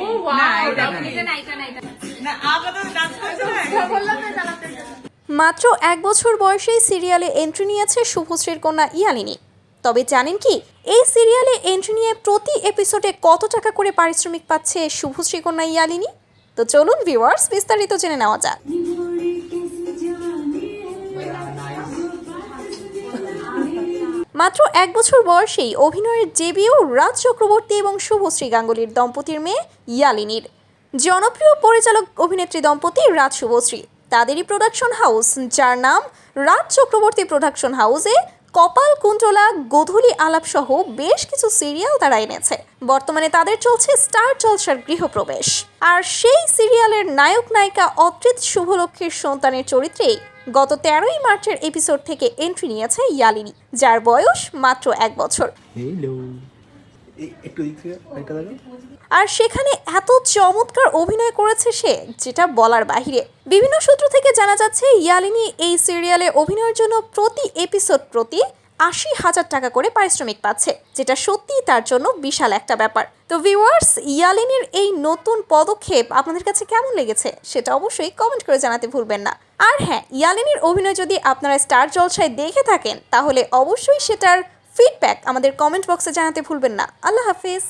ও wow এটা না। এটা না এটা না এটা না। না আপাতত ডান্স করেছে না বললাম না চালাতে মাত্র এক বছর বয়সেই সিরিয়ালে এন্ট্রি নিয়েছে শুভশ্রীর কন্যা ইয়ালিনী। তবে জানেন কি এই সিরিয়ালে এন্ট্রি নিয়ে প্রতি এপিসোডে কত টাকা করে পারিশ্রমিক পাচ্ছে শুভশ্রী কন্যা ইয়ালিনী? তো চলুন ভিউয়ার্স বিস্তারিত জেনে নেওয়া যাক। মাত্র এক বছর বয়সেই অভিনয়ের ডেবিউ রাজ চক্রবর্তী এবং শুভশ্রী গাঙ্গুলির দম্পতির মেয়ে ইয়ালিনীর। জনপ্রিয় পরিচালক অভিনেত্রী দম্পতি রাজ শুভশ্রী। তাদেরই প্রোডাকশন হাউস যার নাম রাজ চক্রবর্তী প্রোডাকশন হাউসে কপাল কুণ্ডলা গোধূলি আলাপ সহ বেশ কিছু সিরিয়াল তারা এনেছে। বর্তমানে তাদের চলছে স্টার জলসার গৃহপ্রবেশ। আর সেই সিরিয়ালের নায়ক নায়িকা অত্রিত শুভলক্ষ্মীর সন্তানের চরিত্রে গত তেরোই মার্চের এপিসোড থেকে এন্ট্রি নিয়েছে ইয়ালিনি যার বয়স মাত্র এক বছর। আর সেখানে এত চমৎকার অভিনয় করেছে সে যেটা বলার বাহিরে। বিভিন্ন সূত্র থেকে জানা যাচ্ছে ইয়ালিনি এই সিরিয়ালে অভিনয়ের জন্য প্রতি এপিসোড প্রতি আশি হাজার টাকা করে পারিশ্রমিক পাচ্ছে, যেটা সত্যিই তার জন্য বিশাল একটা ব্যাপার। তো ভিউয়ার্স ইয়ালিনের এই নতুন পদক্ষেপ আপনাদের কাছে কেমন লেগেছে সেটা অবশ্যই কমেন্ট করে জানাতে ভুলবেন না। আর হ্যাঁ ইয়ালিনের অভিনয় যদি আপনারা স্টার জলসায় দেখে থাকেন, তাহলে অবশ্যই সেটার ফিডব্যাক আমাদের কমেন্ট বক্সে জানাতে ভুলবেন না। আল্লাহ হাফিজ।